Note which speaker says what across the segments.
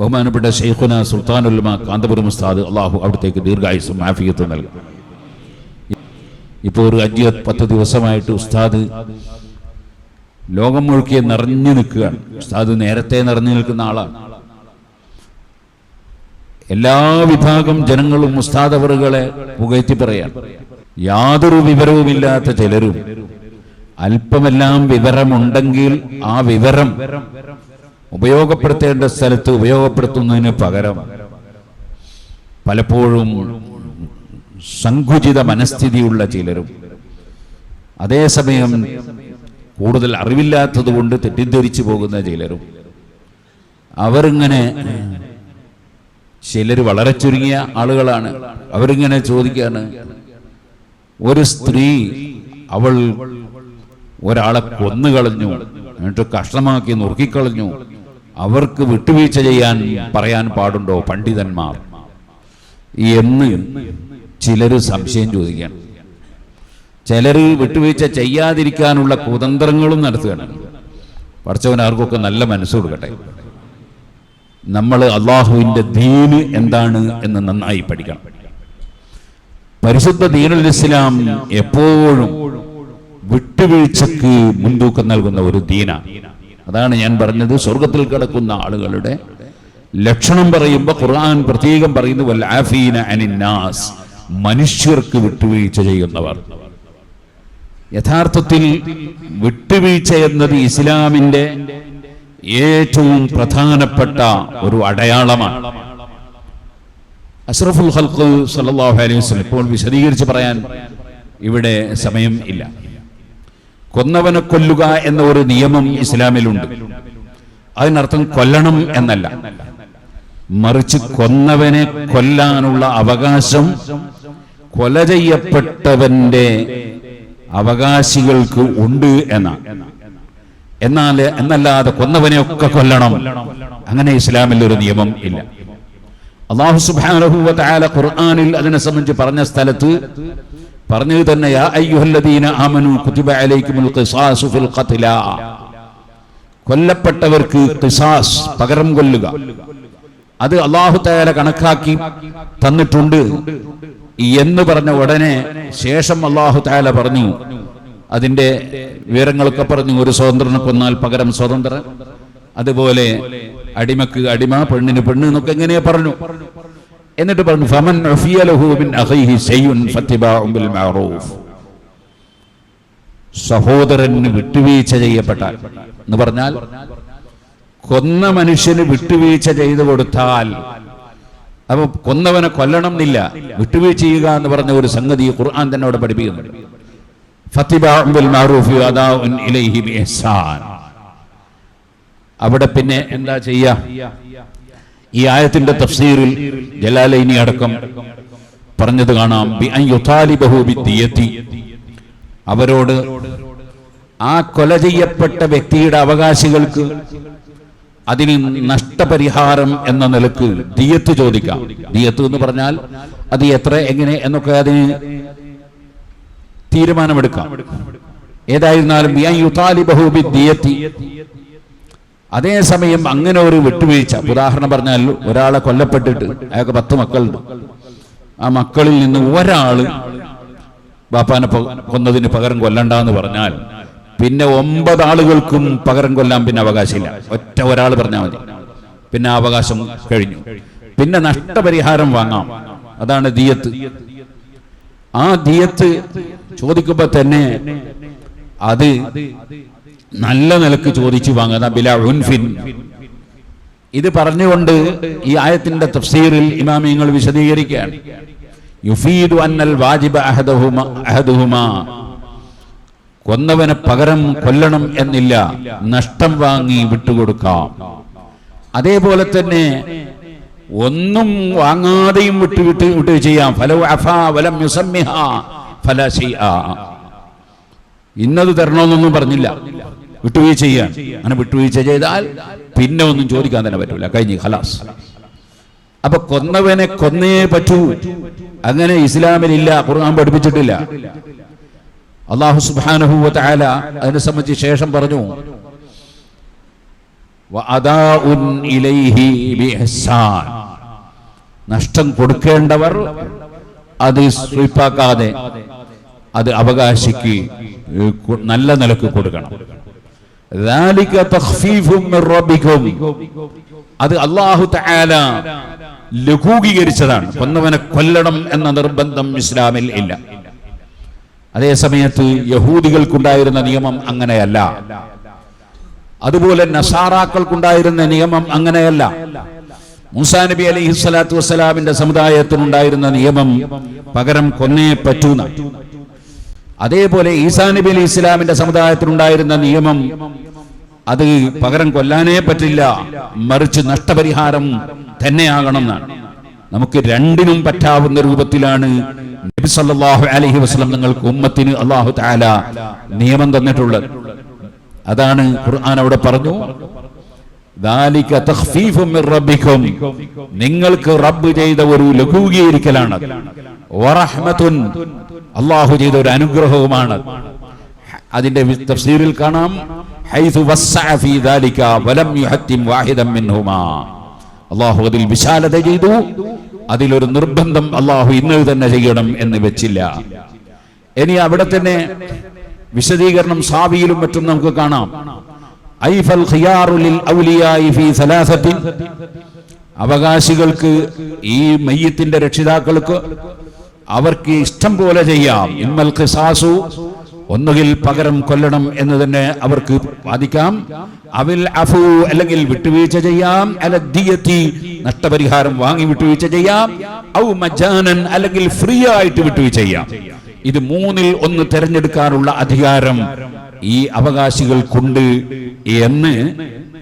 Speaker 1: ബഹുമാനപ്പെട്ട ഷെയ്ഖുന സുൽത്താനുൽമ കാന്തപുരം ഉസ്താദ് അള്ളാഹു അവിടത്തേക്ക് ദീർഘായുസും ആഫിയത്തും നൽകും. ഇപ്പോൾ ഒരു അഞ്ച് പത്ത് ദിവസമായിട്ട് ഉസ്താദ് ലോകം മുഴുക്കി നിറഞ്ഞു നിൽക്കുകയാണ്. ഉസ്താദ് നേരത്തെ നിറഞ്ഞു നിൽക്കുന്ന ആളാണ്. എല്ലാ വിഭാഗം ജനങ്ങളും ഉസ്താദ് അവറുകളെ പുകഴ്ത്തി പറയാൻ യാതൊരു വിവരവുമില്ലാത്ത ചിലരും അല്പമെല്ലാം വിവരമുണ്ടെങ്കിൽ ആ വിവരം ഉപയോഗപ്പെടുത്തേണ്ട സ്ഥലത്ത് ഉപയോഗപ്പെടുത്തുന്നതിന് പകരം പലപ്പോഴും സങ്കുചിത മനസ്ഥിതിയുള്ള ചിലരും അതേസമയം കൂടുതൽ അറിവില്ലാത്തത് കൊണ്ട് തെറ്റിദ്ധരിച്ചു പോകുന്ന ചിലരും അവരിങ്ങനെ ചിലർ വളരെ ചുരുങ്ങിയ ആളുകളാണ്. അവരിങ്ങനെ ചോദിക്കാണ് ഒരു സ്ത്രീ അവൾ ഒരാളെ കൊന്നുകളഞ്ഞു എന്നിട്ട് കഷ്ണമാക്കി നുറുക്കിക്കളഞ്ഞു അവർക്ക് വിട്ടുവീഴ്ച ചെയ്യാൻ പറയാൻ പാടുണ്ടോ പണ്ഡിതന്മാർ? എന്ന് ചിലർ സംശയം ചോദിക്കുകയാണ്. ചിലർ വിട്ടുവീഴ്ച ചെയ്യാതിരിക്കാനുള്ള കുതന്ത്രങ്ങളും നടത്തുകയാണ്. പഠിച്ചവൻ ആർക്കൊക്കെ നല്ല മനസ്സ് കൊടുക്കട്ടെ? നമ്മൾ അള്ളാഹുവിന്റെ ദീന് എന്താണ് എന്ന് നന്നായി പഠിക്കണം. പരിശുദ്ധ ദീനുൽ ഇസ്ലാം എപ്പോഴും വിട്ടുവീഴ്ചക്ക് മുൻതൂക്കം നൽകുന്ന ഒരു ദീന അതാണ് ഞാൻ പറഞ്ഞത്. സ്വർഗത്തിൽ കിടക്കുന്ന ആളുകളുടെ ലക്ഷണം പറയുമ്പോൾ ഖുർആൻ പ്രത്യേകം പറയുന്നു അനിന്നാസ്. മനുഷ്യർക്ക് വിട്ടുവീഴ്ച ചെയ്യുന്നവർ. യഥാർത്ഥത്തിൽ വിട്ടുവീഴ്ച എന്നത് ഇസ്ലാമിന്റെ ഏറ്റവും പ്രധാനപ്പെട്ട ഒരു അടയാളമാണ്. അഷ്റഫുൽ ഹൽക്ക് സല്ലാഹു അലൈഹി വസ്ലം ഇപ്പോൾ വിശദീകരിച്ച് പറയാൻ ഇവിടെ സമയം ഇല്ല. കൊന്നവനെ കൊല്ലുക എന്ന ഒരു നിയമം ഇസ്ലാമിലുണ്ട്. അതിനർത്ഥം കൊല്ലണം എന്നല്ല. മറിച്ച് കൊന്നവനെ കൊല്ലാനുള്ള അവകാശം കൊല ചെയ്യപ്പെട്ടവന്റെ അവകാശികൾക്ക് ഉണ്ട് എന്നാണ് എന്നാൽ എന്നല്ലാതെ കൊന്നവനെ ഒക്കെ കൊല്ലണം. അങ്ങനെ ഇസ്ലാമിൽ ഒരു നിയമം ഇല്ല. അള്ളാഹു ഖുർആാനിൽ ഖുർആനിൽ അതിനെ സംബന്ധിച്ച് പറഞ്ഞ സ്ഥലത്ത് പറഞ്ഞത് തന്നെ കൊല്ലപ്പെട്ടവർക്ക് ഖിസാസ് പകരം കൊല്ലുക. അത് അള്ളാഹു തയാല കണക്കാക്കി തന്നിട്ടുണ്ട്. എന്ന് പറഞ്ഞ ഉടനെ ശേഷം അള്ളാഹു തയാല പറഞ്ഞു അതിന്റെ വിവരങ്ങളൊക്കെ പറഞ്ഞു ഒരു സ്വതന്ത്രനെ കൊന്നാൽ പകരം സ്വതന്ത്രൻ. അതുപോലെ അടിമക്ക് അടിമ പെണ്ണിന് പെണ്ണ് എന്നൊക്കെ എങ്ങനെയാ പറഞ്ഞു. എന്നിട്ട് പറഞ്ഞു ഫമൻ സഹോദരന് വിട്ടുവീഴ്ച ചെയ്യപ്പെട്ടാൽ എന്ന് പറഞ്ഞാൽ കൊന്ന മനുഷ്യന് വിട്ടുവീഴ്ച ചെയ്തു കൊടുത്താൽ അപ്പൊ കൊന്നവനെ കൊല്ലണം എന്നില്ല വിട്ടുവീഴ്ച ചെയ്യുക എന്ന് പറഞ്ഞ ഒരു സംഗതി ഖുർആൻ തന്നെ അവിടെ പഠിപ്പിക്കുന്നുണ്ട് അവിടെ പിന്നെ എന്താ ചെയ്യാ? ഈ ആയത്തിന്റെ തഫ്സീറിൽ ജലാലൈനി അടക്കം പറഞ്ഞത് കാണാം. അവരോട് ആ കൊല ചെയ്യപ്പെട്ട വ്യക്തിയുടെ അവകാശികൾക്ക് അതിന് നഷ്ടപരിഹാരം എന്ന നിലയ്ക്ക് ദിയത്ത് ചോദിക്കാം. ദിയത്ത് എന്ന് പറഞ്ഞാൽ അത് എത്ര എങ്ങനെ എന്നൊക്കെ അതിന് തീരുമാനമെടുക്കാം. ഏതായിരുന്നാലും ബിദ്ദിയത്തി അതേസമയം അങ്ങനെ ഒരു വിട്ടുവീഴ്ച. ഉദാഹരണം പറഞ്ഞാൽ ഒരാളെ കൊല്ലപ്പെട്ടിട്ട് അയാൾക്ക് പത്ത് മക്കളുണ്ട്. ആ മക്കളിൽ നിന്ന് ഒരാൾ ബാപ്പാനെ കൊന്നതിന് പകരം കൊല്ലണ്ടെന്ന് പറഞ്ഞാൽ പിന്നെ ഒമ്പത് ആളുകൾക്കും പകരം കൊല്ലാൻ പിന്നെ അവകാശമില്ല. ഒറ്റ ഒരാൾ പറഞ്ഞാൽ മതി. പിന്നെ അവകാശം കഴിഞ്ഞു. പിന്നെ നഷ്ടപരിഹാരം വാങ്ങാം. അതാണ് ദിയത്ത്. ആ ദിയത്ത് ചോദിക്കുമ്പോ തന്നെ അത് നല്ല നിലയ്ക്ക് ചോദിച്ചു വാങ്ങുന്ന ബില ഉൻഫിൻ. ഇത് പറഞ്ഞുകൊണ്ട് ഈ ആയത്തിന്റെ തഫ്സീറിൽ ഇമാമിയങ്ങൾ വിശദീകരിക്കുകയാണ്. യുഫീദു അന്നൽ വാജിബ അഹദഹുമ കൊന്നവനെ പകരം കൊല്ലണം എന്നില്ല നഷ്ടം വാങ്ങി വിട്ടുകൊടുക്കാം. അതേപോലെ തന്നെ ഒന്നും വാങ്ങാതെയും വിട്ടു വിട്ട് വിട്ട് ചെയ്യാം. ഫലോ അഫാ വലം യുസമ്മിഹ ഫല ഇന്നത് തരണമെന്നൊന്നും പറഞ്ഞില്ല. വിട്ടുവീഴ്ച ചെയ്യാൻ. അങ്ങനെ വിട്ടുവീഴ്ച ചെയ്താൽ പിന്നെ ഒന്നും ചോദിക്കാൻ തന്നെ പറ്റൂല. കഴിഞ്ഞ് ഖലാസ്. അപ്പൊ കൊന്നവനെ കൊന്നേ പറ്റൂ. അങ്ങനെ ഇസ്ലാമിലില്ല ഖുർആൻ പഠിപ്പിച്ചിട്ടില്ല. അള്ളാഹു സുബ്ഹാനഹു വ അതിനെ സംബന്ധിച്ച് ശേഷം പറഞ്ഞു നഷ്ടം കൊടുക്കേണ്ടവർ അത് സ്വീപ്പാക്കാതെ അത് അവകാശിക്ക് നല്ല നിലയ്ക്ക് കൊടുക്കണം. അത് അള്ളാഹു ലഘൂകീകരിച്ചതാണ്. കൊന്നവനെ കൊല്ലണം എന്ന നിർബന്ധം ഇസ്ലാമിൽ ഇല്ല. അതേ സമയത്ത് യഹൂദികൾക്കുണ്ടായിരുന്ന നിയമം അങ്ങനെയല്ല. അതുപോലെ നസാറാക്കൾക്കുണ്ടായിരുന്ന നിയമം അങ്ങനെയല്ല. മൂസാ നബി അലൈഹി സ്വലാത്തു വസ്സലാമിന്റെ സമുദായത്തിനുണ്ടായിരുന്ന നിയമം പകരം കൊന്നേ പറ്റൂന്ന അതേപോലെ ഈസാ നബി അലി ഇസ്ലാമിന്റെ സമുദായത്തിലുണ്ടായിരുന്ന നിയമം അത് പകരം കൊല്ലാനേ പറ്റില്ല. മറിച്ച് നഷ്ടപരിഹാരം തന്നെയാകണം എന്നാണ്. നമുക്ക് രണ്ടിനും പറ്റാവുന്ന രൂപത്തിലാണ് നബി സല്ലല്ലാഹു അലൈഹി വസല്ലം നിങ്ങൾക്ക് ഉമ്മത്തിന് അള്ളാഹു താല നിയമം തന്നിട്ടുള്ളത്. അതാണ് ഖുർആൻ അവിടെ പറഞ്ഞു. നിങ്ങൾക്ക് റബ്ബ് ചെയ്ത ഒരു ലഘൂകീകരിക്കലാണ്. അള്ളാഹു ചെയ്ത ഒരു അനുഗ്രഹവുമാണ്. അതിന്റെ തഫ്സീറിൽ കാണാം. അള്ളാഹു അതിൽ വിശാലത ചെയ്തു. അതിലൊരു നിർബന്ധം അള്ളാഹു ഇന്ന് തന്നെ ചെയ്യണം എന്ന് വെച്ചില്ല. ഇനി അവിടെ തന്നെ വിശദീകരണം സാവിയിലും മറ്റും നമുക്ക് കാണാം. അവകാശികൾക്ക് ഈ മയ്യത്തിന്റെ രക്ഷിതാക്കൾക്ക് അവർക്ക് ഇഷ്ടം പോലെ ചെയ്യാം. ഇമ്മൽ ഖിസാസു ഒന്നുകിൽ പകരം കൊല്ലണം എന്ന് തന്നെ അവർക്ക് വാദിക്കാം. അവിൽ അഫു അല്ലെങ്കിൽ വിട്ടുവീഴ്ച ചെയ്യാം. അല ദിയത്തി നഷ്ടപരിഹാരം വാങ്ങി വിട്ടുവീഴ്ച ചെയ്യാം. ഔ മജാനൻ അല്ലെങ്കിൽ ഫ്രീ ആയിട്ട് വിട്ടുവീഴ്ച ചെയ്യാം. ഇത് മൂന്നിൽ ഒന്ന് തിരഞ്ഞെടുക്കാനുള്ള അധികാരം ഈ അവകാശികൾക്കുണ്ട് എന്ന്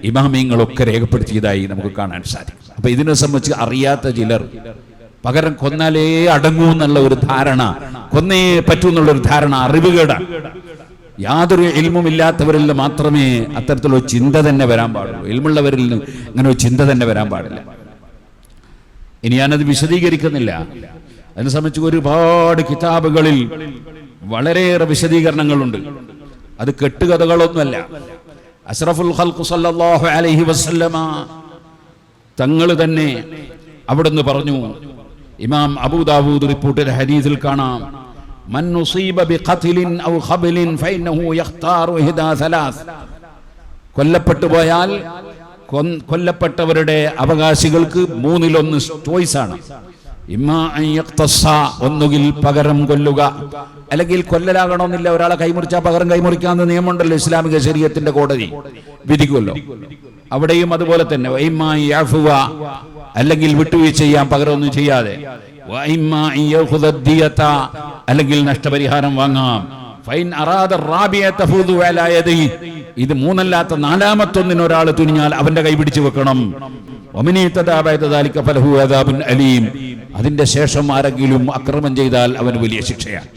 Speaker 1: ഇമാമിങ്ങളൊക്കെ രേഖപ്പെടുത്തിയതായി നമുക്ക് കാണാൻ സാധിക്കും. അപ്പൊ ഇതിനെ സംബന്ധിച്ച് അറിയാത്ത ചിലർ പകരം കൊന്നാലേ അടങ്ങൂ എന്നുള്ള ഒരു ധാരണ. കൊന്നേ പറ്റൂ എന്നുള്ള ഒരു ധാരണ അറിവുകേട. യാതൊരു ഇൽമും ഇല്ലാത്തവരിൽ മാത്രമേ അത്തരത്തിലുള്ള ചിന്ത തന്നെ വരാൻ പാടുള്ളൂ. ഇൽമുള്ളവരിൽ അങ്ങനെ ഒരു ചിന്ത തന്നെ വരാൻ പാടില്ല. ഇനി ഞാനത് വിശദീകരിക്കുന്നില്ല. അതിനെ സംബന്ധിച്ച് ഒരുപാട് കിതാബുകളിൽ വളരെയേറെ വിശദീകരണങ്ങളുണ്ട്. അത് കെട്ടുകഥകളൊന്നുമല്ല. അഷ്റഫുൽ ഖൽഖു സല്ലല്ലാഹു അലൈഹി വസല്ലമ തങ്ങൾ തന്നെ അവിടുന്ന് പറഞ്ഞു ഇമാം അബൂദാവൂദ് റിപ്പോർട്ടിലെ ഹദീസിൽ കാണാം. മൻ ഉസീബ ബിഖത്ലിൻ ഔ ഖബ്ലിൻ ഫഇന്നഹു യഖ്താറു ഇഹ്ദാ സലാസ്. കൊല്ലപ്പെട്ടു പോയാൽ കൊല്ലപ്പെട്ടവരുടെ അവകാശികൾക്ക് മൂന്നിലൊന്ന് ചോയ്സ് ആണ്. ഇമ്മാ അൻ യഖ്തസ്സ, ഒന്നുകിൽ പകരം കൊല്ലുക. അല്ലെങ്കിൽ കൊല്ലലാകണമെന്നില്ല ഒരാളെ കൈമുറിച്ചാൽ പകരം കൈമുറിക്കാവുന്ന നിയമമുണ്ടല്ലോ ഇസ്ലാമിക ശരീരത്തിന്റെ കോടതി. വിധിക്കുമല്ലോ. അവിടെയും അതുപോലെ തന്നെ അല്ലെങ്കിൽ വിട്ടുവീഴ്ച ചെയ്യാം പകരമൊന്നും ചെയ്യാതെ. അല്ലെങ്കിൽ നഷ്ടപരിഹാരം വാങ്ങാം. ഇത് മൂന്നല്ലാത്ത നാലാമത്തൊന്നിന് ഒരാൾ തുനിഞ്ഞാൽ അവന്റെ കൈ പിടിച്ചു വെക്കണം. അലീം. അതിന്റെ ശേഷം ആരെങ്കിലും അക്രമം ചെയ്താൽ അവന് വലിയ ശിക്ഷയാണ്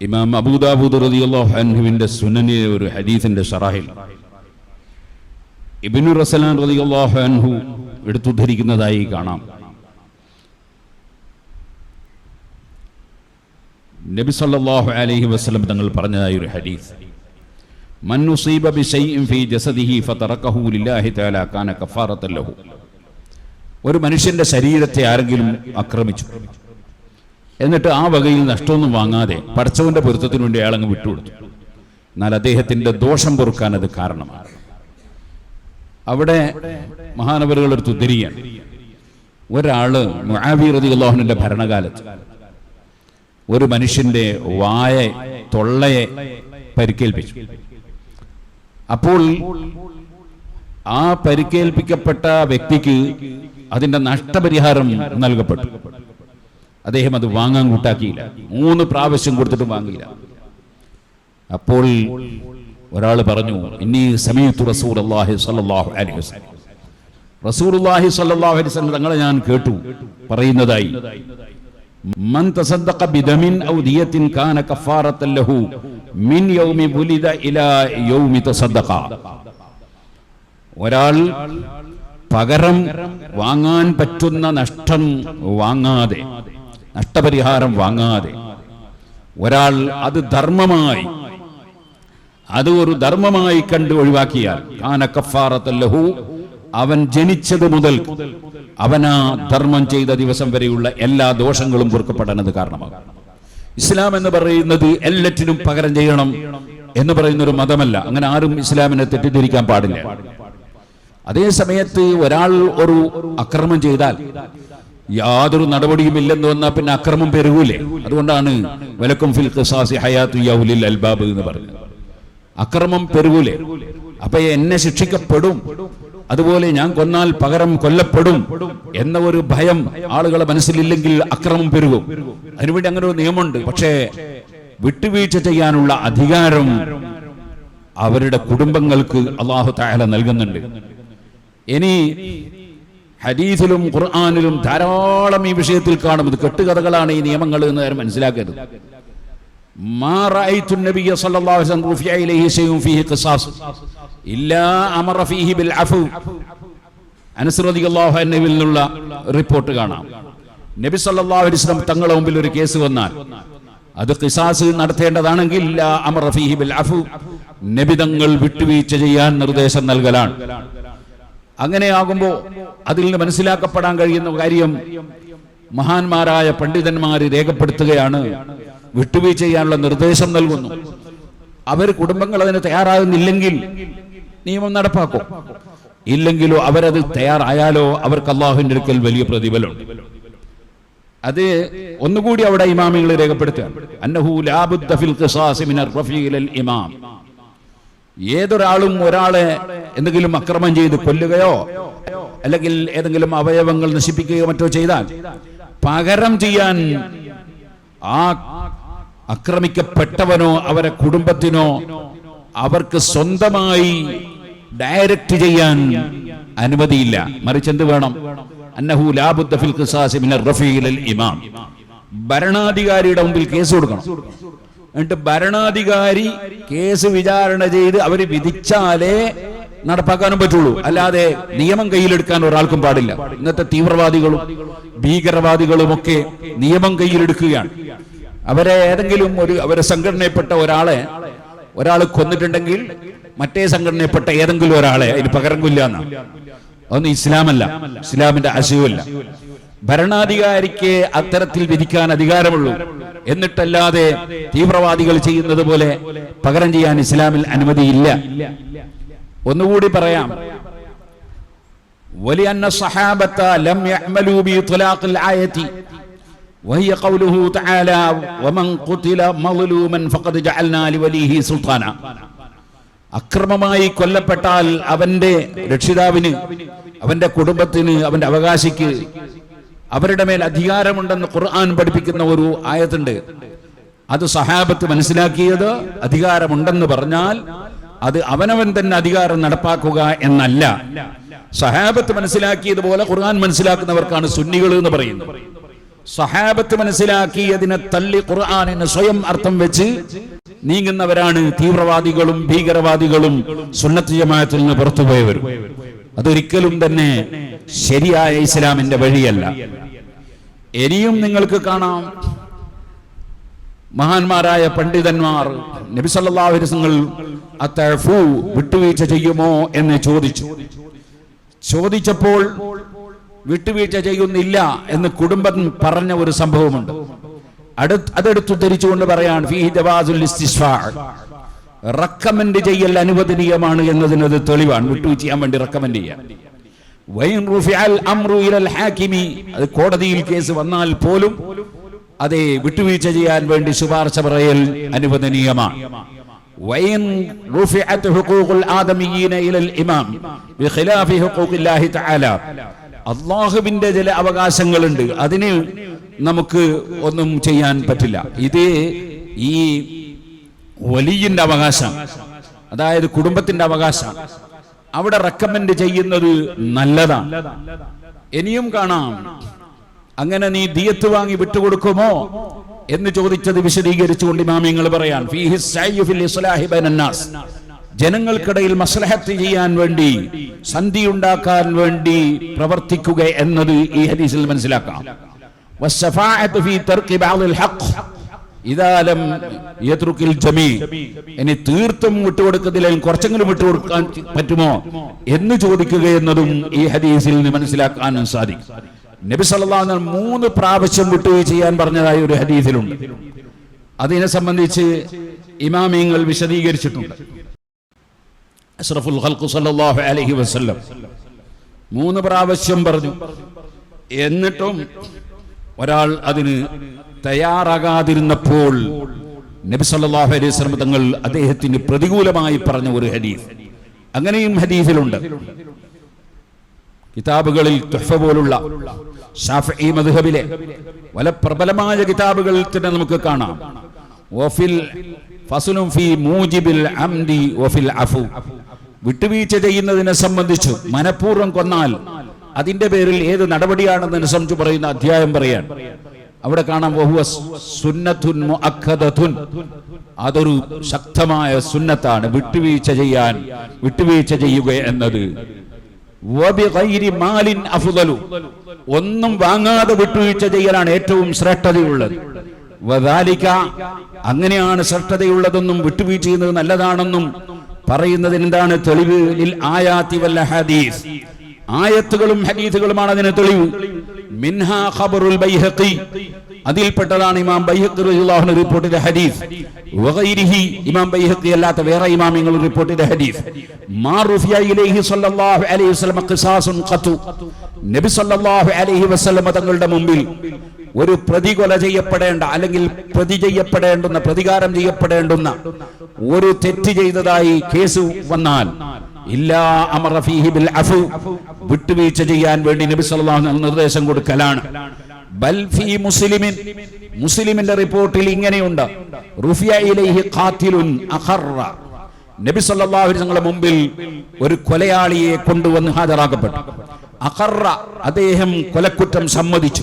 Speaker 1: ഇമാം അബൂദാബൂദ് സുനനിലെ ഒരു ഹദീസിന്റെ ഷറാഹിൽ ഇബ്നു റസലാൻ റതി അള്ളാഹു എടുത്തുദ്ധരിക്കുന്നതായി കാണാം. നബി സല്ലാഹു അലഹി വസ്ലം തങ്ങൾ പറഞ്ഞതായ ഒരു ഹദീസ്. ഫീ ജസദിഹി ലില്ലാഹി തആല കാന ലഹു. ഒരു മനുഷ്യന്റെ ശരീരത്തെ ആരെങ്കിലും ആക്രമിച്ചു. എന്നിട്ട് ആ വകയിൽ നഷ്ടമൊന്നും വാങ്ങാതെ പടച്ചവന്റെ പൊരുത്തത്തിനു വേണ്ടി അയാളങ്ങ് വിട്ടുകൊടുത്തു. എന്നാൽ അദ്ദേഹത്തിന്റെ ദോഷം പൊറുക്കാൻ അത് കാരണമാണ്. അവിടെ മഹാനവറുകൾ എടുത്ത് ഉദ്ധരിയാണ് ഒരാൾ മുആവി റളിയല്ലാഹുവിന്റെ ഭരണകാലത്ത് ഒരു മനുഷ്യന്റെ വായ തൊള്ളയെ പരിക്കേൽപ്പിച്ചു. അപ്പോൾ ആ പരിക്കേൽപ്പിക്കപ്പെട്ട വ്യക്തിക്ക് അതിന്റെ നഷ്ടപരിഹാരം നൽകപ്പെട്ടു. അദ്ദേഹം അത് വാങ്ങാൻ കൂട്ടാക്കിയില്ല. മൂന്ന് പ്രാവശ്യം കൊടുത്തിട്ടും വാങ്ങിയില്ല. അപ്പോൾ ഒരാൾ പറഞ്ഞു ഇനി സമീത്തു റസൂർ അള്ളാഹി സല്ലല്ലാഹു അലൈഹി വസല്ലം. റസൂലുള്ളാഹി സല്ലാഹു അലൈഹി വസല്ലം തങ്ങളെ ഞാൻ കേട്ടു പറയുന്നതായി. മൻ തസദ്ദഖ ബിദമിൻ ഔ ദിയത്തിൻ കാന കഫാറത്തൻ ലഹു മിൻ യൗമി വുലിദ ഇലാ യൗമി തസദ്ദഖ. ഒരാൾ പകരം വാങ്ങാൻ പറ്റുന്ന നഷ്ടം വാങ്ങാതെ നഷ്ടപരിഹാരം വാങ്ങാതെ ഒരാൾ അത് ധർമ്മമായി അത് ഒരു ധർമ്മമായി കണ്ട് ഒഴിവാക്കിയാൽ കാന കഫാറത്തൻ ലഹു അവൻ ജനിച്ചത് മുതൽ അവനാ ധർമ്മം ചെയ്ത ദിവസം വരെയുള്ള എല്ലാ ദോഷങ്ങളും പൊറുക്കപ്പെടാനത് കാരണമാകും. ഇസ്ലാം എന്ന് പറയുന്നത് എല്ലാറ്റിനും പകരം ചെയ്യണം എന്ന് പറയുന്ന ഒരു മതമല്ല. അങ്ങനെ ആരും ഇസ്ലാമിനെ തെറ്റിദ്ധരിക്കാൻ പാടില്ല. അതേ സമയത്ത് ഒരാൾ ഒരു അക്രമം ചെയ്താൽ യാതൊരു നടപടിയും ഇല്ലെന്ന് വന്നാൽ പിന്നെ അക്രമം പെരുകൂലേ? അതുകൊണ്ടാണ് വലക്കും ഫിൽ ഹയാത്തു അൽബാബ് എന്ന് പറഞ്ഞത് അക്രമം പെരുകൂലേ? അപ്പൊ എന്നെ ശിക്ഷിക്കപ്പെടും. അതുപോലെ ഞാൻ കൊന്നാൽ പകരം കൊല്ലപ്പെടും എന്ന ഒരു ഭയം ആളുകളെ മനസ്സിലില്ലെങ്കിൽ അക്രമം പെരുകും. അതിനുവേണ്ടി അങ്ങനെ ഒരു നിയമമുണ്ട്. പക്ഷേ വിട്ടുവീഴ്ച ചെയ്യാനുള്ള അധികാരം അവരുടെ കുടുംബങ്ങൾക്ക് അള്ളാഹു താല നൽകുന്നുണ്ട്. ഇനി ഹരീസിലും ഖുർആാനിലും ധാരാളം ഈ വിഷയത്തിൽ കാണും. ഇത് കെട്ടുകഥകളാണ് ഈ നിയമങ്ങൾ എന്ന് മനസ്സിലാക്കരുത്. ما رأيت النبي صلى الله عليه وسلم رفع إليه شيء فيه قصاص إلا أمر فيه بالعفو അനസ് റളിയല്ലാഹു അൻഹുവിൽ നിന്നുള്ള റിപ്പോർട്ട് കാണാം നബി സല്ലല്ലാഹു അലൈഹി വസല്ലം തങ്ങളുടെ മുമ്പിൽ ഒരു കേസ് വന്നാൽ അത് ഖിസാസ് നടത്തേണ്ടതാണെങ്കിൽ ലാ അമറ ഫീഹി ബിൽ അഫു നബി തങ്ങൾ വിട്ടുവീഴ്ച ചെയ്യാൻ നിർദ്ദേശം നൽകലാണ് അങ്ങനെയാകുമ്പോൾ അതിൽ നിന്ന് മനസ്സിലാക്കപ്പെടാൻ കഴിയുന്ന കാര്യം മഹാന്മാരായ പണ്ഡിതന്മാര് രേഖപ്പെടുത്തുകയാണ് വിട്ടുവീഴ്ച ചെയ്യാനുള്ള നിർദ്ദേശം നൽകുന്നു. അവർ കുടുംബങ്ങൾ അതിന് തയ്യാറാകുന്നില്ലെങ്കിൽ നിയമം നടപ്പാക്കും. ഇല്ലെങ്കിലോ അവരത് തയ്യാറായാലോ അവർക്ക് അള്ളാഹുവിന്റെ അടുക്കൽ വലിയ പ്രതിഫലമുണ്ട്. അത് ഒന്നുകൂടി അവിടെ ഇമാമികൾ രേഖപ്പെടുത്തുകയാണ്. ഇമാം. ഏതൊരാളും ഒരാളെ എന്തെങ്കിലും അക്രമം ചെയ്ത് കൊല്ലുകയോ അല്ലെങ്കിൽ ഏതെങ്കിലും അവയവങ്ങൾ നശിപ്പിക്കുകയോ മറ്റോ ചെയ്താൽ പകരം ചെയ്യാൻ ആ ആക്രമിക്കപ്പെട്ടവനോ അവരെ കുടുംബത്തിനോ അവർക്ക് സ്വന്തമായി ഡയറക്റ്റ് ചെയ്യാൻ അനുമതിയില്ല. മറിച്ച് എന്ത് വേണം? അന്നഹു ഖിസാസി ഇമാം. ഭരണാധികാരിയുടെ മുമ്പിൽ കേസ് കൊടുക്കണം. എന്നിട്ട് ഭരണാധികാരി കേസ് വിചാരണ ചെയ്ത് അവർ വിധിച്ചാലേ നടപ്പാക്കാനും പറ്റുള്ളൂ. അല്ലാതെ നിയമം കയ്യിലെടുക്കാൻ ഒരാൾക്കും പാടില്ല. ഇന്നത്തെ തീവ്രവാദികളും ഭീകരവാദികളും ഒക്കെ നിയമം കയ്യിലെടുക്കുകയാണ്. അവരെ ഏതെങ്കിലും ഒരു അവരെ സംഘടനയിൽപ്പെട്ട ഒരാളെ ഒരാൾ കൊന്നിട്ടുണ്ടെങ്കിൽ മറ്റേ സംഘടനയിൽപ്പെട്ട ഏതെങ്കിലും ഒരാളെ അതിന് പകരം കൊല്ലാന്ന് അതൊന്നും ഇസ്ലാമല്ല. ഇസ്ലാമിന്റെ അശുവല്ല ഭരണാധികാരിക്ക് അത്തരത്തിൽ വിധിക്കാൻ അധികാരമുള്ളൂ. എന്നിട്ടല്ലാതെ തീവ്രവാദികൾ ചെയ്യുന്നത് പോലെ പകരം ചെയ്യാൻ ഇസ്ലാമിൽ അനുമതിയില്ല. ഒന്നുകൂടി പറയാം. വലിയ സഹാബത്ത ലം ബി ആയതി وهي قوله تعالى ومن قتل مظلوما فقد جعلنا لوليه سلطانا അക്രമമായി കൊല്ലപ്പെട്ടാൽ അവന്റെ രക്ഷിതാവിന് അവന്റെ കുടുംബത്തിന് അവന്റെ അവകാശിക്ക് അവരുടെ മേൽ അധികാരമുണ്ടെന്ന് ഖുർആൻ പഠിപ്പിക്കുന്ന ഒരു ആയത്തുണ്ട് അത് സഹാബത്ത് മനസ്സിലാക്കിയത് അധികാരമുണ്ടെന്ന് പറഞ്ഞാൽ അത് അവനവൻ തന്നെ അധികാരം നടപ്പാക്കുക എന്നല്ല സഹാബത്ത് മനസ്സിലാക്കിയതുപോലെ ഖുർആൻ മനസ്സിലാക്കുന്നവർക്കാണ് സുന്നികൾ എന്ന് പറയുന്നത് സഹാബത്ത് മനസ്സിലാക്കിയതിനെ തള്ളി ഖുർആാനിന് സ്വയം അർത്ഥം വെച്ച് നീങ്ങുന്നവരാണ് തീവ്രവാദികളും ഭീകരവാദികളും സുന്നത്ത് ജമാഅത്തിൽ നിന്ന് പുറത്തുപോയവരും അതൊരിക്കലും തന്നെ ശരിയായ ഇസ്ലാമിന്റെ വഴിയല്ല. ഇനിയും നിങ്ങൾക്ക് കാണാം മഹാന്മാരായ പണ്ഡിതന്മാർ നബി വസല്ലം അത്തഴഫു വിട്ടുവീഴ്ച ചെയ്യുമോ എന്ന് ചോദിച്ചു. ചോദിച്ചപ്പോൾ വിട്ടുവീഴ്ച ചെയ്യുന്നില്ല എന്ന് കുടുംബം പറഞ്ഞ ഒരു സംഭവമുണ്ട് അടുത്ത് അതെടുത്തു ധരിച്ചുകൊണ്ട് പറയാൻ ഫീഹി ജവാസുൽ ഇസ്തിസ്ഫാ റെക്കമെൻഡ് ചെയ്യൽ അനുവദനീയമാണ് എന്നതിന് അത് തെളിവാണ് വിട്ടുവീഴ്ച ചെയ്യാൻ വേണ്ടി റെക്കമെൻഡ് ചെയ്യാൻ വൈൻ റുഫിഅൽ അംറു ഇലൽ ഹാക്കിമി അത് കോടതിയിൽ കേസ് വന്നാൽ പോലും അതെ വിട്ടുവീഴ്ച ചെയ്യാൻ വേണ്ടി ശുപാർശ പറയൽ അനുവദനീയമാണ് وإن رفعت حقوق الآدميين إلى الإمام بخلاف حقوق الله تعالى അള്ളാഹുവിന്റെ ചില അവകാശങ്ങളുണ്ട്. അതിന് നമുക്ക് ഒന്നും ചെയ്യാൻ പറ്റില്ല. ഇത് ഈ വലിയന്റെ അവകാശം. അതായത് കുടുംബത്തിന്റെ അവകാശം. അവിടെ റെക്കമെൻഡ് ചെയ്യുന്നത് നല്ലതാണ്. ഇനിയും കാണാം. അങ്ങനെ നീ ദിയത്ത് വാങ്ങി വിട്ടുകൊടുക്കുമോ എന്ന് ചോദിച്ചത് വിശദീകരിച്ചുകൊണ്ട് ഇമാമിങ്ങൾ പറയാൻ ജനങ്ങൾക്കിടയിൽ മസ്ലഹത്ത് ചെയ്യാൻ വേണ്ടി സന്ധി ഉണ്ടാക്കാൻ വേണ്ടി പ്രവർത്തിക്കുക എന്നത് ഈ ഹദീസിൽ മനസ്സിലാക്കാം. ഇതാലം ഇനി തീർത്തും വിട്ടുകൊടുക്കുന്നതിലും കുറച്ചെങ്കിലും വിട്ടുകൊടുക്കാൻ പറ്റുമോ എന്ന് ചോദിക്കുക എന്നതും ഈ ഹദീസിൽ നിന്ന് മനസ്സിലാക്കാനും സാധിക്കും. നബി വസല്ലം മൂന്ന് പ്രാവശ്യം വിട്ടുവീഴ്ച ചെയ്യാൻ പറഞ്ഞതായി ഒരു ഹദീസിലുണ്ട്. അതിനെ സംബന്ധിച്ച് ഇമാമിയങ്ങൾ വിശദീകരിച്ചിട്ടുണ്ട്. അഷ്റഫുൽ ഖൽഖു സല്ലല്ലാഹു അലൈഹി വസല്ലം. മൂന്ന് പ്രാവശ്യം പറഞ്ഞു. എന്നിട്ടും ഒരാൾ അതിന് തയ്യാറാകാതിരുന്നപ്പോൾ നബി സല്ലല്ലാഹു അലൈഹി വസല്ലം തങ്ങൾ അദ്ദേഹത്തിന് പ്രതികൂലമായി പറഞ്ഞ ഒരു ഹദീസ്. അങ്ങനെയും ഹദീസിലുണ്ട്. കിതാബുകളിൽ തുഹ്ഫ പോലുള്ള ഷാഫി മദ്ഹബിലെ വല പ്രബലമായ കിതാബുകളിൽ തന്നെ നമുക്ക് കാണാം. വഫിൽ ഫസുലും ഫീ മൂജിബിൽ അംദി വഫിൽ അഫു. വിട്ടുവീഴ്ച ചെയ്യുന്നതിനെ സംബന്ധിച്ച് മനഃപൂർവം കൊന്നാൽ അതിന്റെ പേരിൽ ഏത് നടപടിയാണെന്ന് സംബന്ധിച്ച് പറയുന്ന അധ്യായം പറയാൻ. അവിടെ കാണാം അതൊരു ശക്തമായ സുന്നത്താണ് വിട്ടുവീഴ്ച ചെയ്യാൻ വിട്ടുവീഴ്ച ചെയ്യുക എന്നത്. മാലിൻ അഫ്ദലു. ഒന്നും വാങ്ങാതെ വിട്ടുവീഴ്ച ചെയ്യലാണ് ഏറ്റവും ശ്രേഷ്ഠതയുള്ളത്. വദാലിക അങ്ങനെയാണ് ശ്രേഷ്ഠതയുള്ളതെന്നും വിട്ടുവീഴ്ച ചെയ്യുന്നത് നല്ലതാണെന്നും പറയുന്നതിന് എന്താണ് തെളിവ് ആയാത്തി വല്ല ഹദീസ് ആയത്തുകളും ഹദീസുകളുമാണ് അതിന് തെളിവ്. മിൻഹാ ഖബറുൽ ബൈഹഖി. അതിൽപ്പെട്ടതാണ് ഇമാം ബൈഹഖി റളിയല്ലാഹു റിപ്പോർട്ട് ചെയ്ത ഹദീസ്. വഗൈരിഹി ഇമാം ബൈഹഖി അല്ലാത്ത വേറെ ഇമാമിങ്ങൾ റിപ്പോർട്ട് ചെയ്ത ഹദീസ്. മാ റുഫിയ ഇലൈഹി സ്വല്ലല്ലാഹു അലൈഹി വസല്ലം ഖിസാസുൻ ഖതു നബി സല്ലല്ലാഹു അലൈഹി വസല്ലം തങ്ങളുടെ മുമ്പിൽ ഒരു പ്രതി കൊല ചെയ്യപ്പെടേണ്ട അല്ലെങ്കിൽ പ്രതി ചെയ്യപ്പെടേണ്ടുന്ന പ്രതികാരം ചെയ്യപ്പെടേണ്ടുന്ന ഒരു തെറ്റ് ചെയ്തതായി കേസ് വന്നാൽ ഇല്ലാ വിട്ടുവീഴ്ച ചെയ്യാൻ വേണ്ടി നബി സല്ലല്ലാഹു നിർദ്ദേശം കൊടുക്കലാണ്. ബൽ ഫീ മുസ്ലിമിൻ മുസ്ലിമിന്റെ റിപ്പോർട്ടിൽ ഇങ്ങനെയുണ്ട്. ഇലൈഹി ഖാതിലുൻ അഖറ. നബി സല്ലല്ലാഹു വസല്ലം മുമ്പിൽ ഒരു കൊലയാളിയെ കൊണ്ടുവന്ന് ഹാജരാക്കപ്പെട്ടു. അഖറ അദ്ദേഹം കൊലക്കുറ്റം സമ്മതിച്ചു.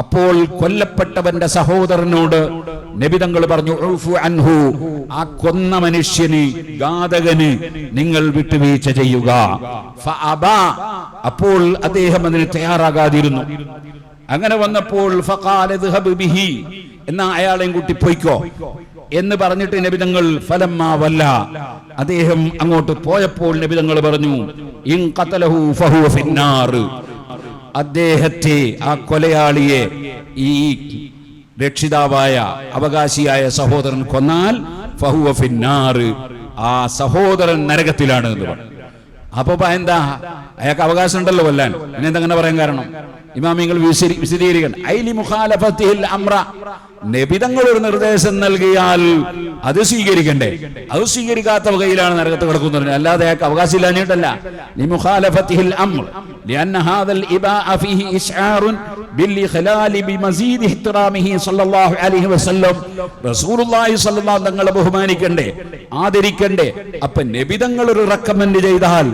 Speaker 1: അപ്പോൾ കൊല്ലപ്പെട്ടവന്റെ സഹോദരനോട് നബിതങ്ങൾ പറഞ്ഞു അൻഹു ആ കൊന്ന മനുഷ്യന് ഘാതകന് നിങ്ങൾ വിട്ടുവീഴ്ച ചെയ്യുക. അപ്പോൾ അദ്ദേഹം അതിന് തയ്യാറാകാതിരുന്നു. അങ്ങനെ വന്നപ്പോൾ എന്നാ അയാളെയും കൂട്ടി പോയിക്കോ. എന്ന് പറഞ്ഞിട്ട് നബിതങ്ങൾ ഫലമാവല്ല വല്ല. അദ്ദേഹം അങ്ങോട്ട് പോയപ്പോൾ നബിതങ്ങൾ പറഞ്ഞു ഇൻ ഫിന്നാർ. അദ്ദേഹത്തെ ആ കൊലയാളിയെ ഈ രക്ഷിതാവായ അവകാശിയായ സഹോദരൻ കൊന്നാൽ ഫഹുവ ഫിന്നാറ് ആ സഹോദരൻ നരകത്തിലാണ് എന്ന് പറഞ്ഞു. അപ്പൊ എന്താ? അയാൾക്ക് അവകാശം ഉണ്ടല്ലോ കൊല്ലാൻ. പിന്നെ എന്തെങ്ങനെ പറയാൻ കാരണം? ഇമാമിങ്ങൾ വിശദീ- വിശദീകരിക്കണം. നബിതങ്ങൾ ഒരു നിർദ്ദേശം നൽകിയാൽ അത് സ്വീകരിക്കണ്ടേ? അത് സ്വീകരിക്കാത്ത വകയിലാണ് നരകത്ത് കിടക്കുന്നത് അല്ലാതെ അയാൾക്ക് അവകാശം ഇല്ലാഞ്ഞിട്ടല്ല. ലിമുഖാലഫത്തിഹിൽ അമ്ര. لأن هذا الإباء فيه إشعار بالإخلال بمزيد احترامه صلى الله عليه وسلم رسول الله صلى الله തങ്ങളെ ബഹുമാനിക്കണ്ടേ ആദരിക്കണ്ടേ അപ്പൊ നബിതങ്ങൾ ഒരു റെക്കമെൻഡ് ചെയ്താൽ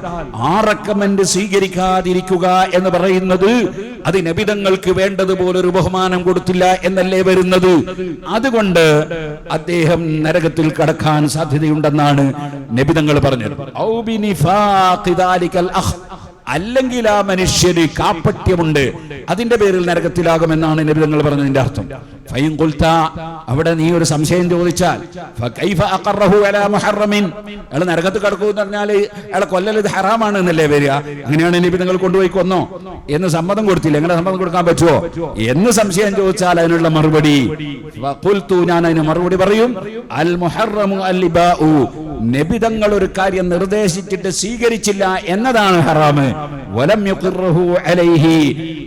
Speaker 1: ആ റെക്കമെൻഡ് സ്വീകരിക്കാതിരിക്കുക എന്ന് പറയുന്നത് അത് നബിതങ്ങൾക്ക് വേണ്ടതുപോലെ ഒരു ബഹുമാനം കൊടുത്തില്ല എന്നല്ലേ വരുന്നത് അതുകൊണ്ട് അദ്ദേഹം നരകത്തിൽ കടക്കാൻ സാധ്യതയുണ്ടെന്നാണ് നബിതങ്ങൾ പറഞ്ഞത് ഔ ബിനിഫാഖി ദാലിക്കൽ അഖ്. അല്ലെങ്കിൽ ആ മനുഷ്യന് കാപ്പട്യമുണ്ട് അതിന്റെ പേരിൽ നരകത്തിലാകുമെന്നാണ് നബിതങ്ങൾ പറഞ്ഞതിന്റെ അർത്ഥം. അവിടെ നീ ഒരു സംശയം ചോദിച്ചാൽ അയാൾ നരകത്ത് കടക്കൂ എന്ന് പറഞ്ഞാൽ അയാളെ കൊല്ലൽ ഇത് ഹറാമാണ് എന്നല്ലേ വരിക? അങ്ങനെയാണ് നബി നിങ്ങൾ കൊണ്ടുപോയി കൊന്നോ? എന്ന് സമ്മതം കൊടുത്തില്ല? എങ്ങനെ സമ്മതം കൊടുക്കാൻ പറ്റുമോ എന്ന് സംശയം ചോദിച്ചാൽ അതിനുള്ള മറുപടി. ഞാൻ അതിന് മറുപടി പറയും. അൽ മുഹറമു അൽ നബി നബിതങ്ങൾ ഒരു കാര്യം നിർദ്ദേശിച്ചിട്ട് സ്വീകരിച്ചില്ല എന്നതാണ് ഹറാമ്. വലം അലൈഹി.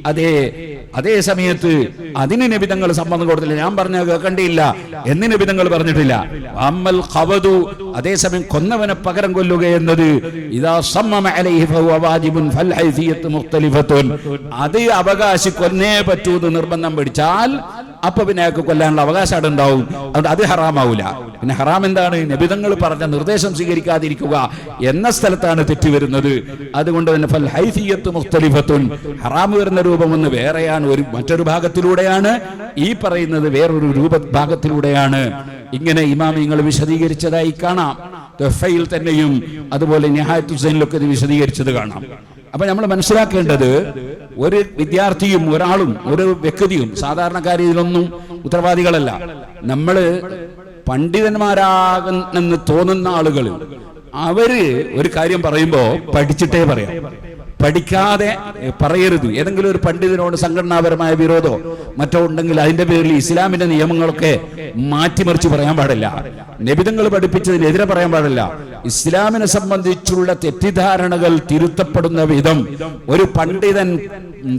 Speaker 1: അതേ അതേ സമയത്ത് അതിന് നബിതങ്ങൾ സമ്മതം കൊടുത്തില്ല. ഞാൻ പറഞ്ഞ കേൾക്കണ്ടിയില്ല. എന്ന് നബിതങ്ങൾ പറഞ്ഞിട്ടില്ല. അമ്മൽ ഖവദു അതേസമയം കൊന്നവനെ പകരം കൊല്ലുക എന്നത് ഇതാ അലൈഹി വാജിബുൻ ഫൽ ഹൈസിയത്ത് അത് അവകാശി കൊന്നേ പറ്റൂ എന്ന് നിർബന്ധം പിടിച്ചാൽ അപ്പൊ പിന്നെ അയാൾക്ക് കൊല്ലാനുള്ള അവകാശം അവിടെ ഉണ്ടാവും അതുകൊണ്ട് അത് ഹറാമാവൂല. പിന്നെ ഹറാം എന്താണ്? നബിതങ്ങൾ പറഞ്ഞ നിർദ്ദേശം സ്വീകരിക്കാതിരിക്കുക എന്ന സ്ഥലത്താണ് തെറ്റ് വരുന്നത്. അതുകൊണ്ട് തന്നെ ഫൽ ഹൈഫിയത്ത് ഹറാം വരുന്ന രൂപം ഒന്ന് വേറെയാണ്. ഒരു മറ്റൊരു ഭാഗത്തിലൂടെയാണ്. ഈ പറയുന്നത് വേറൊരു രൂപ ഭാഗത്തിലൂടെയാണ്. ഇങ്ങനെ ഇമാമിങ്ങൾ വിശദീകരിച്ചതായി കാണാം. തന്നെയും അതുപോലെ നെഹായത്തുസൈനിലൊക്കെ ഇത് വിശദീകരിച്ചത് കാണാം. അപ്പൊ നമ്മൾ മനസ്സിലാക്കേണ്ടത് ഒരു വിദ്യാർത്ഥിയും ഒരാളും ഒരു വ്യക്തിയും സാധാരണക്കാർ ഇതിലൊന്നും ഉത്തരവാദികളല്ല. നമ്മൾ പണ്ഡിതന്മാരാകുന്നെന്ന് തോന്നുന്ന ആളുകൾ അവർ ഒരു കാര്യം പറയുമ്പോ പഠിച്ചിട്ടേ പറയാം. പഠിക്കാതെ പറയരുത്. ഏതെങ്കിലും ഒരു പണ്ഡിതനോട് സംഘടനാപരമായ വിരോധമോ മറ്റോ ഉണ്ടെങ്കിൽ അതിന്റെ പേരിൽ ഇസ്ലാമിന്റെ നിയമങ്ങളൊക്കെ മാറ്റിമറിച്ച് പറയാൻ പാടില്ല. നബിതങ്ങൾ പഠിപ്പിച്ചതിനെതിരെ പറയാൻ പാടില്ല. ഇസ്ലാമിനെ സംബന്ധിച്ചുള്ള തെറ്റിദ്ധാരണകൾ തിരുത്തപ്പെടുന്ന വിധം ഒരു പണ്ഡിതൻ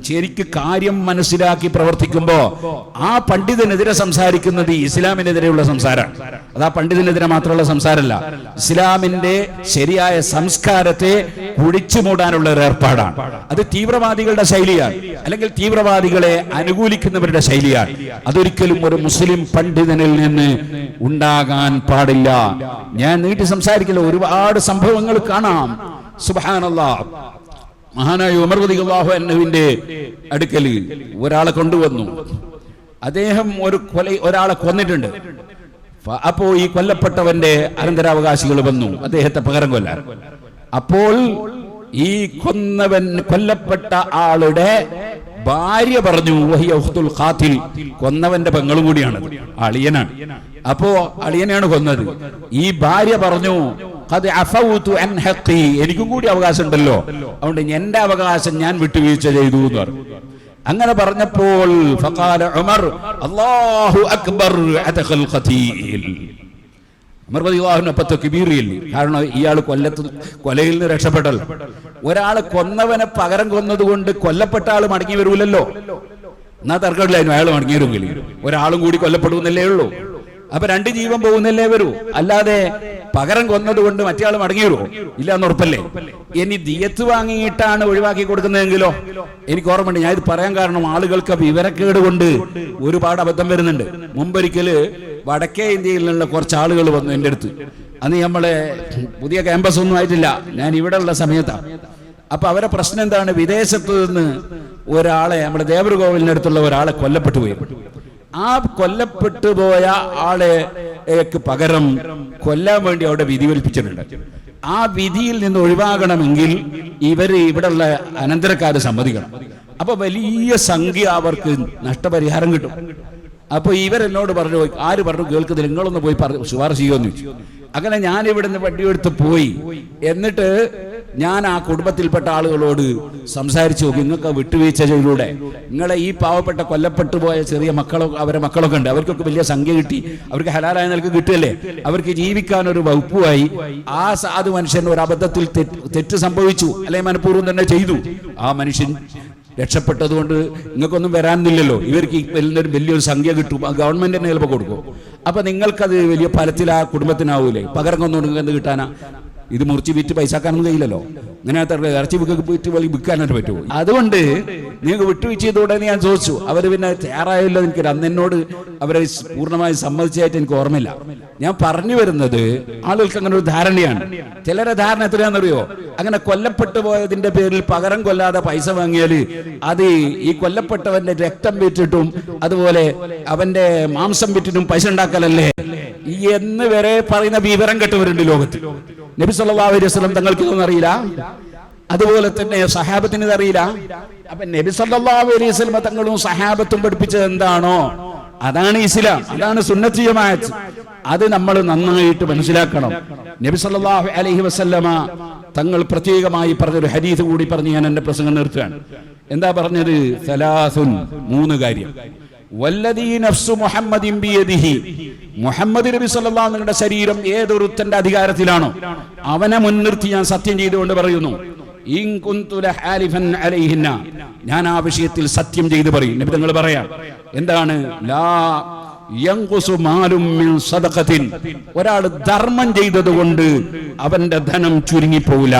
Speaker 1: ശരിക്ക് കാര്യം മനസ്സിലാക്കി പ്രവർത്തിക്കുമ്പോ ആ പണ്ഡിതനെതിരെ സംസാരിക്കുന്നത് ഇസ്ലാമിനെതിരെയുള്ള സംസാരമാണ് അത് ആ പണ്ഡിതനെതിരെ മാത്രമുള്ള സംസാരമല്ല. ഇസ്ലാമിന്റെ ശരിയായ സംസ്കാരത്തെ കുഴിച്ചു മൂടാനുള്ള ഒരു ഏർപ്പാടാണ്. അത് തീവ്രവാദികളുടെ ശൈലിയാണ്. അല്ലെങ്കിൽ തീവ്രവാദികളെ അനുകൂലിക്കുന്നവരുടെ ശൈലിയാണ്. അതൊരിക്കലും ഒരു മുസ്ലിം പണ്ഡിതനിൽ നിന്ന് ഉണ്ടാകാൻ പാടില്ല. ഞാൻ നീട്ടി സംസാരിക്കില്ല. ഒരുപാട് സംഭവങ്ങൾ കാണാം. സുബാനല്ലാ മഹാനായ ഉമർ അള്ളാഹു അന്നുവിന്റെ അടുക്കൽ ഒരാളെ കൊണ്ടുവന്നു. അദ്ദേഹം ഒരു കൊല ഒരാളെ കൊന്നിട്ടുണ്ട്. അപ്പോ ഈ കൊല്ലപ്പെട്ടവന്റെ അനന്തരാവകാശികൾ വന്നു. അദ്ദേഹത്തെ പകരം കൊല്ലാൻ. അപ്പോൾ ഈ കൊന്നവൻ കൊല്ലപ്പെട്ട ആളുടെ ഭാര്യ പറഞ്ഞു വഹിയുൽ ഖാത്തിൽ കൊന്നവന്റെ പെങ്ങളും കൂടിയാണ്. അളിയനാണ്. അപ്പോ അളിയനെയാണ് കൊന്നത്. ഈ ഭാര്യ പറഞ്ഞു എനിക്കും കൂടി അവകാശം ഉണ്ടല്ലോ അതുകൊണ്ട് എന്റെ അവകാശം ഞാൻ വിട്ടുവീഴ്ച ചെയ്തു എന്ന് പറഞ്ഞു. അങ്ങനെ പറഞ്ഞപ്പോൾ ഉമർ അക്ബർ കാരണം ഇയാൾ കൊല്ലത്ത് കൊലയിൽ നിന്ന് രക്ഷപ്പെട്ടല്ലോ ഒരാൾ കൊന്നവനെ പകരം കൊന്നതുകൊണ്ട് കൊല്ലപ്പെട്ട ആൾ മടങ്ങി വരൂലല്ലോ. എന്നാ തർക്കമില്ലായിരുന്നു അയാൾ മടങ്ങി വരുമെങ്കിൽ ഒരാളും കൂടി കൊല്ലപ്പെടുമെന്നല്ലേ ഉള്ളൂ. അപ്പൊ രണ്ട് ജീവൻ പോകുന്നല്ലേ വരൂ. അല്ലാതെ പകരം കൊന്നതുകൊണ്ട് മറ്റേ ആൾ മടങ്ങി വരുമോ ഇല്ല എന്ന് ഉറപ്പല്ലേ? ഇനി ദിയത്ത് വാങ്ങിയിട്ടാണ് ഒഴിവാക്കി കൊടുക്കുന്നതെങ്കിലോ? എനിക്ക് ഓർമ്മയുണ്ട് ഞാൻ ഇത് പറയാൻ കാരണം ആളുകൾക്ക് വിവരക്കേട് കൊണ്ട് ഒരുപാട് അബദ്ധം വരുന്നുണ്ട്. മുമ്പൊരിക്കൽ വടക്കേ ഇന്ത്യയിൽ നിന്നുള്ള കുറച്ച് ആളുകൾ വന്നു എന്റെ അടുത്ത്. അന്ന് നമ്മളെ പുതിയ ക്യാമ്പസ് ഒന്നും ആയിട്ടില്ല. ഞാൻ ഇവിടെ ഉള്ള സമയത്താണ് അപ്പൊ അവരെ പ്രശ്നം എന്താണ്? വിദേശത്ത് നിന്ന് ഒരാളെ നമ്മുടെ ദേവർ കോവിലിനടുത്തുള്ള ഒരാളെ കൊല്ലപ്പെട്ടു പോയി. ആ കൊല്ലപ്പെട്ടു പോയ ആളെ പകരം കൊല്ലാൻ വേണ്ടി അവിടെ വിധി കൽപ്പിച്ചിട്ടുണ്ട്. ആ വിധിയിൽ നിന്ന് ഒഴിവാകണമെങ്കിൽ ഇവർ ഇവിടെയുള്ള അനന്തരക്കാര് സമ്മതിക്കണം. അപ്പൊ വലിയ സംഖ്യ അവർക്ക് നഷ്ടപരിഹാരം കിട്ടും. അപ്പൊ ഇവരെന്നോട് പറഞ്ഞു ആര് പറഞ്ഞു കേൾക്കുന്നില്ല നിങ്ങളൊന്ന് പോയി പറഞ്ഞു ശുപാർശ ചെയ്യുമെന്ന് ചോദിച്ചു. അങ്ങനെ ഞാൻ ഇവിടുന്ന് വണ്ടിയെടുത്ത് പോയി. എന്നിട്ട് ഞാൻ ആ കുടുംബത്തിൽപ്പെട്ട ആളുകളോട് സംസാരിച്ചു നോക്കി നിങ്ങൾക്ക് വിട്ടുവീഴ്ച ചെയ്തൂടെ? നിങ്ങളെ ഈ പാവപ്പെട്ട കൊല്ലപ്പെട്ടു പോയ ചെറിയ മക്കളൊക്കെ അവരെ മക്കളൊക്കെ ഉണ്ട്. അവർക്കൊക്കെ വലിയ സംഖ്യ കിട്ടി. അവർക്ക് ഹലാലായ നിലയ്ക്ക് കിട്ടിയല്ലേ അവർക്ക് ജീവിക്കാൻ ഒരു വകുപ്പുമായി ആ സാധു മനുഷ്യൻ ഒരു അബദ്ധത്തിൽ തെറ്റ് സംഭവിച്ചു. അല്ലെങ്കിൽ മനഃപൂർവം തന്നെ ചെയ്തു. ആ മനുഷ്യൻ രക്ഷപ്പെട്ടതുകൊണ്ട് നിങ്ങൾക്കൊന്നും വരാനില്ലല്ലോ. ഇവർക്ക് വലിയൊരു വലിയൊരു സംഖ്യ കിട്ടും. ഗവൺമെന്റ് തന്നെ ചിലപ്പോൾ കൊടുക്കും. അപ്പൊ നിങ്ങൾക്കത് വലിയ ഫലത്തിൽ ആ കുടുംബത്തിനാവൂലേ? പകരം കൊന്നുകൊണ്ട് നിങ്ങൾക്ക് കിട്ടാനാ? ഇത് മുറിച്ച് വിറ്റ് പൈസാക്കാനൊന്നും കഴിയില്ലല്ലോ. ഇങ്ങനെ ഇറച്ചി വിറ്റ് വലിയ വിൽക്കാനായിട്ട് പറ്റുമോ? അതുകൊണ്ട് നിങ്ങൾക്ക് വിട്ടുവീഴ്ച ചെയ്തോടെ എന്ന് ഞാൻ ചോദിച്ചു. അവർ പിന്നെ തയ്യാറായല്ലോ എനിക്ക്. അന്ന് എന്നോട് അവരെ പൂർണമായി സമ്മതിച്ചായിട്ട് എനിക്ക് ഓർമ്മയില്ല. ഞാൻ പറഞ്ഞു വരുന്നത് ആളുകൾക്ക് അങ്ങനെ ഒരു ധാരണയാണ്. ചിലരെ ധാരണ എത്രയാണെന്നറിയോ? അങ്ങനെ കൊല്ലപ്പെട്ടു പോയതിന്റെ പേരിൽ പകരം കൊല്ലാതെ പൈസ വാങ്ങിയാൽ അത് ഈ കൊല്ലപ്പെട്ടവന്റെ രക്തം വിറ്റിട്ടും അതുപോലെ അവന്റെ മാംസം വിറ്റിട്ടും പൈസ ഉണ്ടാക്കലല്ലേ? എന്ന് വരെ പറയുന്ന വിവരം കെട്ടവരുണ്ട് ലോകത്ത്. നബി സല്ലല്ലാഹു അലൈഹി വസല്ലം തങ്ങൾക്ക് ഇതൊന്നും അറിയില്ല. അതുപോലെ തന്നെ സഹാബത്തിന് ഇതറിയില്ല അപ്പൊ നബി സല്ലല്ലാഹു അലൈഹി വസല്ലം തങ്ങളും സഹാബത്തും പഠിപ്പിച്ചത് എന്താണോ? അതാണ് ഇസ്ലാം. അതാണ് സുന്നത്ത് അത് നമ്മൾ നന്നായിട്ട് മനസ്സിലാക്കണം. നബി സല്ലല്ലാഹു അലൈഹി വസല്ലമ തങ്ങൾ പ്രത്യേകമായി പറഞ്ഞൊരു ഹദീസ് കൂടി പറഞ്ഞ് ഞാൻ എന്റെ പ്രസംഗം നിർത്തുകയാണ്. എന്താ പറഞ്ഞത്? സലാസുൻ. മൂന്ന് കാര്യം. മുഹമ്മദ് നബി സല്ലല്ലാഹു നിങ്ങളുടെ ശരീരം ഏതൊരുത്തന്റെ അധികാരത്തിലാണോ അവനെ മുൻനിർത്തി ഞാൻ സത്യം ചെയ്തുകൊണ്ട് പറയുന്നു. ഞാൻ ആ വിഷയത്തിൽ സത്യം ചെയ്ത് പറയും. നബി തങ്ങൾ പറയാം എന്താണ്? ലാ ഒരാൾ ധർമ്മം ചെയ്തതുകൊണ്ട് അവന്റെ ധനം ചുരുങ്ങിപ്പോവില്ല.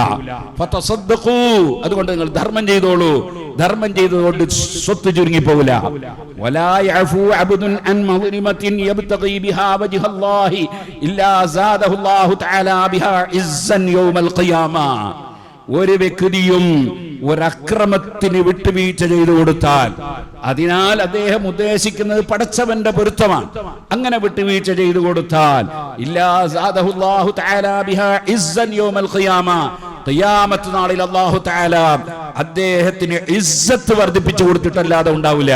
Speaker 1: അതുകൊണ്ട് നിങ്ങൾ ധർമ്മം ചെയ്തോളൂ. ധർമ്മം ചെയ്തതുകൊണ്ട് സ്വത്ത് ചുരുങ്ങിപ്പോവില്ല. ഇല്ലാ ഒരു വ്യക്തിയും ഒരക്രമത്തിന് വിട്ടുവീഴ്ച ചെയ്തു കൊടുത്താൽ അതിനാൽ അദ്ദേഹം ഉദ്ദേശിക്കുന്നത് പടച്ചവന്റെ പൊരുത്തമാണ്. അങ്ങനെ വിട്ടുവീഴ്ച ചെയ്തു കൊടുത്താൽ ഇല്ലാ ഖിയാമത്ത് നാളിൽ അള്ളാഹു താല അദ്ദേഹത്തിന് ഇസ്സത്ത് വർദ്ധിപ്പിച്ചു കൊടുത്തിട്ടല്ലാതെ ഉണ്ടാവില്ല.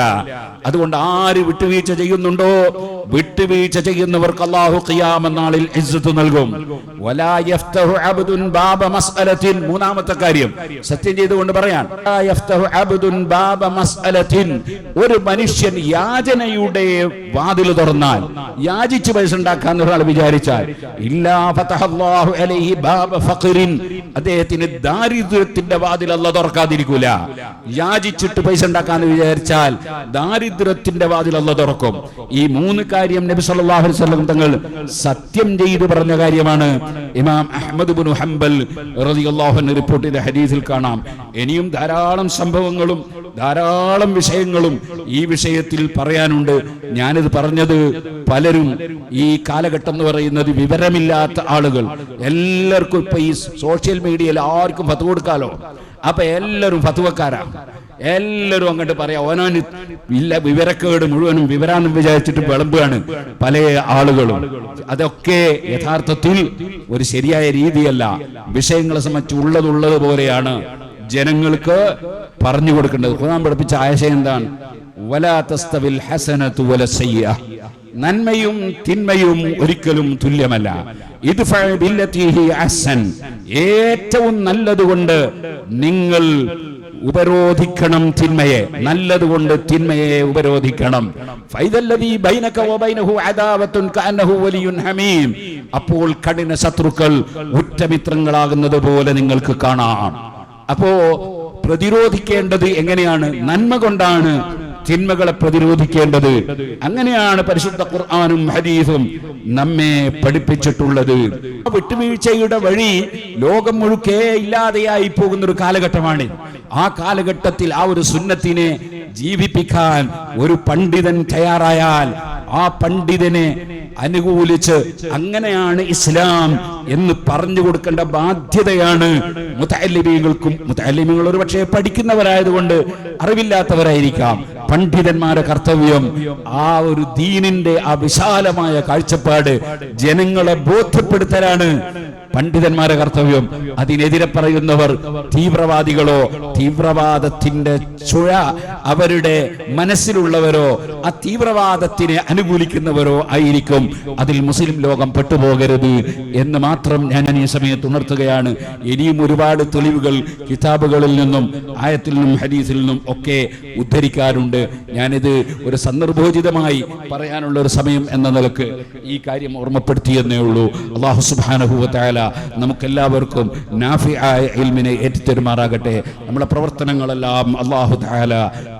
Speaker 1: അതുകൊണ്ട് ആര് വിട്ടുവീഴ്ച ചെയ്യുന്നുണ്ടോ? വിട്ടുവീഴ്ച ചെയ്യുന്നവർക്ക് അള്ളാഹു നാളിൽ ഇസ്സത്ത് നൽകും. മൂന്നാമത്തെ കാര്യം സത്യം ചെയ്തുകൊണ്ട് പറയാൻ ഒരു മനുഷ്യൻ യാചനയുടെ വാതിൽ തുറന്നാൽ യാചിച്ച് പൈസ ഉണ്ടാക്കാൻ ഒരാൾ വിചാരിച്ചാൽ ഇല്ലാ ഫഖറിൻ. അദ്ദേഹത്തിന് ദാരിദ്ര്യത്തിന്റെ വാതിൽ അല്ല തുറക്കാതിരിക്കൂല. യാചിച്ചിട്ട് പൈസ ഉണ്ടാക്കാന്ന് വിചാരിച്ചാൽ ദാരിദ്ര്യത്തിന്റെ വാതിൽ അല്ല തുറക്കും. ഈ മൂന്ന് കാര്യം നബി സല്ലല്ലാഹു അലൈഹി വസല്ലം തങ്ങൾ സത്യം ചെയ്തു പറഞ്ഞ കാര്യമാണ്. ഇമാം അഹമ്മദ് ബിൻ ഹംബൽ റളിയല്ലാഹു അൻഹു റിപ്പോർട്ട് ചെയ്ത ഹദീസിൽ കാണാം. ഇനിയും ധാരാളം സംഭവങ്ങളും ധാരാളം വിഷയങ്ങളും ഈ വിഷയത്തിൽ പറയാനുണ്ട്. ഞാനിത് പറഞ്ഞത് പലരും ഈ കാലഘട്ടം എന്ന് പറയുന്നത് വിവരമില്ലാത്ത ആളുകൾ. എല്ലാവർക്കും ഇപ്പൊ ഈ സോഷ്യൽ മീഡിയയിൽ ആർക്കും ഫത്ത് കൊടുക്കാലോ? അപ്പൊ എല്ലാവരും ഫത്തുവക്കാരാ എല്ലാവരും അങ്ങോട്ട് പറയാം ഓനോന് ഇല്ല വിവരക്കേട് മുഴുവനും വിവരാന്നും വിചാരിച്ചിട്ട് വിളമ്പുകയാണ് പല ആളുകളും. അതൊക്കെ യഥാർത്ഥത്തിൽ ഒരു ശരിയായ രീതിയല്ല. വിഷയങ്ങളെ സംബന്ധിച്ച് ഉള്ളതുള്ളത് പോലെയാണ് ജനങ്ങൾക്ക് പറഞ്ഞു കൊടുക്കേണ്ടത്. ഖുർആൻ പഠിപ്പിച്ച ആശയം എന്താണ്? വലാ തസ്തവിൽ ഹസനത്തു വല സയ്യിഅ. നന്മയും തിന്മയും ഒരിക്കലും തുല്യമല്ല. ഇത് ഏറ്റവും നല്ലതുകൊണ്ട് നിങ്ങൾ ഉപരോധിക്കണം തിന്മയെ. നല്ലതുകൊണ്ട് തിന്മയെ ഉപരോധിക്കണം. അപ്പോൾ കഠിന ശത്രുക്കൾ ഉറ്റമിത്രങ്ങളാകുന്നത് പോലെ നിങ്ങൾക്ക് കാണാം. അപ്പോ പ്രതിരോധിക്കേണ്ടത് എങ്ങനെയാണ്? നന്മ കൊണ്ടാണ് തിന്മകളെ പ്രതിരോധിക്കേണ്ടത്. അങ്ങനെയാണ് പരിശുദ്ധ ഖുർആാനും ഹദീസും നമ്മെ പഠിപ്പിച്ചിട്ടുള്ളത്. വിട്ടുവീഴ്ചയുടെ വഴി ലോകം മുഴുക്കെ ഇല്ലാതെയായി പോകുന്ന ഒരു കാലഘട്ടമാണ്. ആ കാലഘട്ടത്തിൽ ആ ഒരു സുന്നത്തിനെ ജീവിപ്പിക്കാൻ ഒരു പണ്ഡിതൻ തയ്യാറായാൽ ആ പണ്ഡിതനെ അനുകൂലിച്ച് അങ്ങനെയാണ് ഇസ്ലാം എന്ന് പറഞ്ഞു കൊടുക്കേണ്ട ബാധ്യതയാണ് മുത്തല്ലിമീങ്ങൾക്കും മുത്തല്ലിമീങ്ങൾ ഒരു പക്ഷേ പഠിക്കുന്നവരായതുകൊണ്ട് അറിവില്ലാത്തവരായിരിക്കാം. പണ്ഡിതന്മാരുടെ കർത്തവ്യം ആ ഒരു ദീനിന്റെ ആ വിശാലമായ കാഴ്ചപ്പാട് ജനങ്ങളെ ബോധ്യപ്പെടുത്തലാണ്. പണ്ഡിതന്മാരുടെ കർത്തവ്യം. അതിനെതിരെ പറയുന്നവർ തീവ്രവാദികളോ തീവ്രവാദത്തിന്റെ ചുഴ അവരുടെ മനസ്സിലുള്ളവരോ ആ തീവ്രവാദത്തിനെ അനുകൂലിക്കുന്നവരോ ആയിരിക്കും. അതിൽ മുസ്ലിം ലോകം പെട്ടുപോകരുത് എന്ന് മാത്രം ഞാൻ ഈ സമയത്ത് ഉണർത്തുകയാണ്. ഇനിയും ഒരുപാട് തെളിവുകൾ കിതാബുകളിൽ നിന്നും ആയത്തിൽ നിന്നും ഹദീസിൽ നിന്നും ഒക്കെ ഉദ്ധരിക്കാറുണ്ട്. ഞാനിത് ഒരു സന്ദർഭോചിതമായി പറയാനുള്ള ഒരു സമയം എന്ന നിലയ്ക്ക് ഈ കാര്യം ഓർമ്മപ്പെടുത്തിയെന്നേ ഉള്ളൂ. അള്ളാഹു നമുക്കെല്ലാവർക്കും നാഫിയായ ഇൽമിനെ ഏറ്റുതരുമാറാകട്ടെ നമ്മുടെ പ്രവർത്തനങ്ങളെല്ലാം അള്ളാഹു താല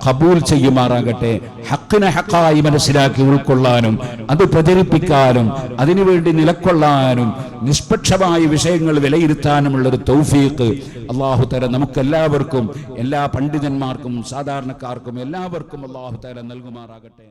Speaker 1: കബൂൽ ചെയ്യുമാറാകട്ടെ. ഹക്കിനെ ഹക്കായി മനസ്സിലാക്കി ഉൾക്കൊള്ളാനും അത് പ്രചരിപ്പിക്കാനും അതിനുവേണ്ടി നിലക്കൊള്ളാനും നിഷ്പക്ഷമായ വിഷയങ്ങൾ വിലയിരുത്താനുമുള്ളൊരു തൗഫീഖ് അള്ളാഹു തല നമുക്കെല്ലാവർക്കും എല്ലാ പണ്ഡിതന്മാർക്കും സാധാരണക്കാർക്കും എല്ലാവർക്കും അള്ളാഹു തല നൽകുമാറാകട്ടെ.